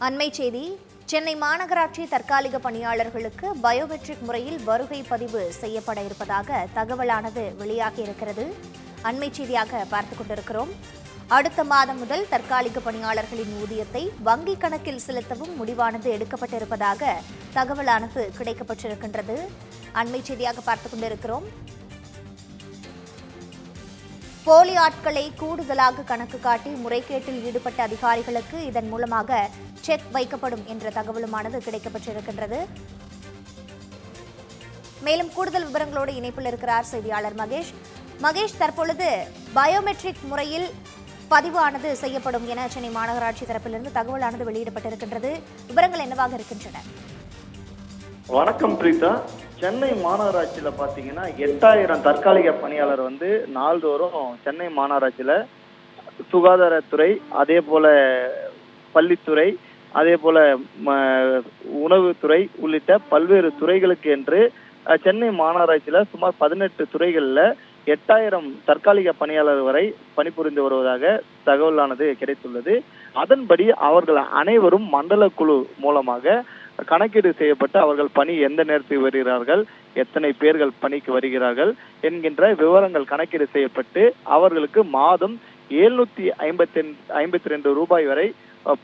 அண்மை செய்தி சென்னை மாநகராட்சி தற்காலிக பணியாளர்களுக்கு பயோமெட்ரிக் முறையில் வருகை பதிவு செய்யப்பட இருப்பதாக தகவலானது வெளியாகி இருக்கிறது. அண்மை செய்தியாக பார்த்துக் கொண்டிருக்கிறோம். அடுத்த மாதம் முதல் தற்காலிக பணியாளர்களின் ஊதியத்தை வங்கி கணக்கில் செலுத்தவும் முடிவானது எடுக்கப்பட்டிருப்பதாக தகவலானது கிடைக்கப்பட்டிருக்கின்றது. அண்மை செய்தியாக பார்த்துக் கொண்டிருக்கிறோம். போலி ஆட்களை கூடுதலாக கணக்கு காட்டி முறைகேட்டில் ஈடுபட்ட அதிகாரிகளுக்கு இதன் மூலமாக செக் வைக்கப்படும் என்ற தகவலுமானது கிடைக்கப்பட்டிருக்கின்றது மேலும் கூடுதல் விவரங்களோடு இணைப்பில் இருக்கிறார் செய்தியாளர் மகேஷ். மகேஷ் தற்பொழுது பயோமெட்ரிக் முறையில் பதிவானது செய்யப்படும் என சென்னை மாநகராட்சி தரப்பிலிருந்து தகவலானது வெளியிடப்பட்டிருக்கின்றது. விவரங்கள் என்னவாக இருக்கின்றன? வணக்கம் பிரீதா சென்னை மாநகராட்சியில் பார்த்தீங்கன்னா எட்டாயிரம் தற்காலிக பணியாளர் வந்து நாள்தோறும் சென்னை மாநகராட்சியில் சுகாதாரத்துறை அதே போல் பள்ளித்துறை அதே போல் உணவுத்துறை உள்ளிட்ட பல்வேறு துறைகளுக்கு என்று சென்னை மாநகராட்சியில் சுமார் பதினெட்டு துறைகளில் எட்டாயிரம் தற்காலிக பணியாளர் வரை பணிபுரிந்து வருவதாக தகவலானது கிடைத்துள்ளது. அதன்படி அவர்கள் அனைவரும் மண்டல குழு மூலமாக கணக்கீடு செய்யப்பட்டு அவர்கள் பணி எந்த நேரத்தில் வருகிறார்கள் எத்தனை பேர்கள் பணிக்கு வருகிறார்கள் என்கின்ற விவரங்கள் கணக்கீடு செய்யப்பட்டு அவர்களுக்கு மாதம் எழுநூத்தி ஐம்பத்தி ஐம்பத்தி ரெண்டு ரூபாய் வரை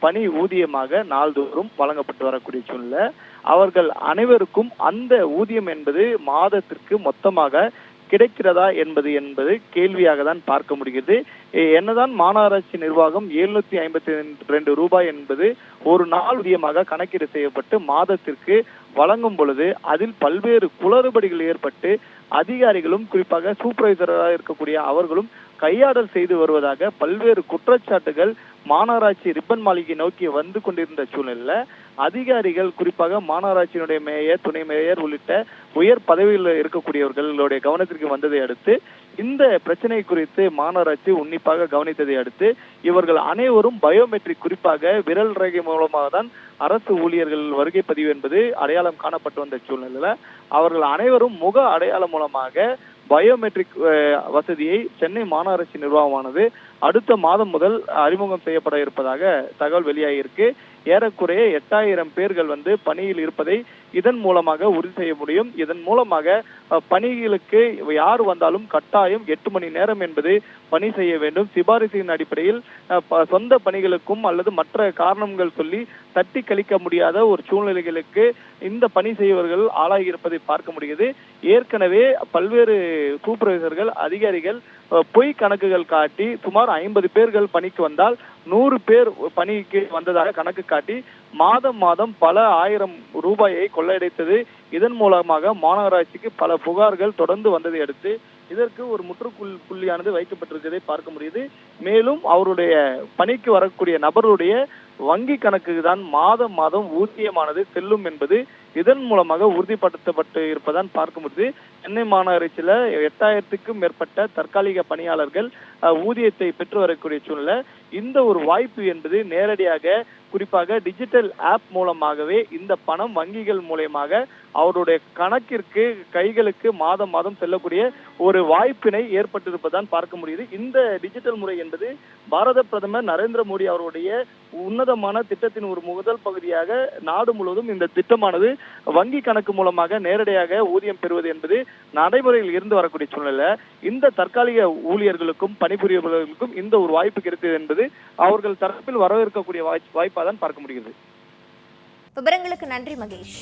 பணி ஊதியமாக நாள்தோறும் வழங்கப்பட்டு வரக்கூடிய சூழ்நிலை. அவர்கள் அனைவருக்கும் அந்த ஊதியம் என்பது மாதத்திற்கு மொத்தமாக கிடைக்கிறதா என்பது என்பது கேள்வியாக தான் பார்க்க முடிகிறது. என்னதான் மாநகராட்சி நிர்வாகம் எழுநூத்தி ஐம்பத்தி ரெண்டு ரூபாய் என்பது ஒரு நாள் ஊதியமாக கணக்கீடு செய்யப்பட்டு மாதத்திற்கு வழங்கும் பொழுது அதில் பல்வேறு குளறுபடிகள் ஏற்பட்டு அதிகாரிகளும் குறிப்பாக சூப்பர்வைசராக இருக்கக்கூடிய அவர்களும் கையாடல் செய்து வருவதாக பல்வேறு குற்றச்சாட்டுகள் மாநகராட்சி ரிப்பன் மாளிகை நோக்கி வந்து கொண்டிருந்த சூழ்நிலையில அதிகாரிகள் குறிப்பாக மாநகராட்சியினுடைய மேயர் துணை மேயர் உள்ளிட்ட உயர் பதவியில் இருக்கக்கூடியவர்களுடைய கவனத்திற்கு வந்ததை அடுத்து இந்த பிரச்சனை குறித்து மாநகராட்சி உன்னிப்பாக கவனித்ததை அடுத்து இவர்கள் அனைவரும் பயோமெட்ரிக் குறிப்பாக விரல் ரேகை மூலமாக தான் அரசு ஊழியர்கள் வருகை பதிவு என்பது அடையாளம் காணப்பட்டு வந்த சூழ்நிலையில அவர்கள் அனைவரும் முக அடையாளம் மூலமாக பயோமெட்ரிக் வசதியை சென்னை மாநகராட்சி நிர்வாகமானது அடுத்த மாதம் முதல் அறிமுகம் செய்யப்பட இருப்பதாக தகவல் வெளியாகியிருக்கு. ஏறக்குறைய எட்டாயிரம் பேர்கள் வந்து பணியில் இருப்பதை இதன் மூலமாக உறுதி செய்ய முடியும். இதன் மூலமாக பணிகளுக்கு யார் வந்தாலும் கட்டாயம் எட்டு மணி நேரம் என்பது பணி செய்ய வேண்டும். சிபாரிசின் அடிப்படையில் சொந்த பணிகளுக்கும் அல்லது மற்ற காரணங்கள் சொல்லி தட்டி கழிக்க முடியாத ஒரு சூழ்நிலைகளுக்கு இந்த பணி செய்வர்கள் ஆளாகி இருப்பதை பார்க்க முடியுது. ஏற்கனவே பல்வேறு சூப்பர்வைசர்கள் அதிகாரிகள் பொய் கணக்குகள் காட்டி சுமார் ஐம்பது பேர்கள் பணிக்கு வந்தால் நூறு பேர் பணிக்கு வந்ததாக கணக்கு காட்டி மாதம் மாதம் பல ஆயிரம் ரூபாயை கொள்ளையடைத்தது. இதன் மூலமாக மாநகராட்சிக்கு பல புகார்கள் தொடர்ந்து வந்ததை அடுத்து இதற்கு ஒரு முற்றுப்புள் புள்ளியானது வைக்கப்பட்டிருக்கிறதை பார்க்க முடியுது. மேலும் அவருடைய பணிக்கு வரக்கூடிய நபருடைய வங்கி கணக்குக்கு தான் மாதம் மாதம் ஊதியமானது செல்லும் என்பது இதன் மூலமாக உறுதிப்படுத்தப்பட்டு இருப்பதான் பார்க்க முடியுது. சென்னை மாநகராட்சியில எட்டாயிரத்துக்கும் மேற்பட்ட தற்காலிக பணியாளர்கள் ஊதியத்தை பெற்று வரக்கூடிய சூழ்நிலை. இந்த ஒரு வாய்ப்பு என்பது நேரடியாக குறிப்பாக டிஜிட்டல் ஆப் மூலமாகவே இந்த பணம் வங்கிகள் மூலயமாக அவருடைய கணக்கிற்கு கைகளுக்கு மாதம் மாதம் செல்லக்கூடிய ஒரு வாய்ப்பினை ஏற்பட்டிருப்பதான் பார்க்க முடியுது. இந்த டிஜிட்டல் முறை என்பது பாரத பிரதமர் நரேந்திர மோடி அவருடைய உன்னதமான திட்டத்தின் ஒரு முதல் பகுதியாக நாடு முழுவதும் இந்த திட்டமானது வங்கி கணக்கு மூலமாக நேரடியாக ஊதியம் பெறுவது என்பது நடைமுறையில் இருந்து வரக்கூடிய சூழ்நிலை இந்த தற்காலிக ஊழியர்களுக்கும் பணிபுரியவர்களுக்கும் இந்த ஒரு வாய்ப்பு கிடைத்தது என்பது அவர்கள் தரப்பில் வரவேற்கக்கூடிய வாய்ப்பாக தான் பார்க்க முடிகிறது விவரங்களுக்கு நன்றி மகேஷ்.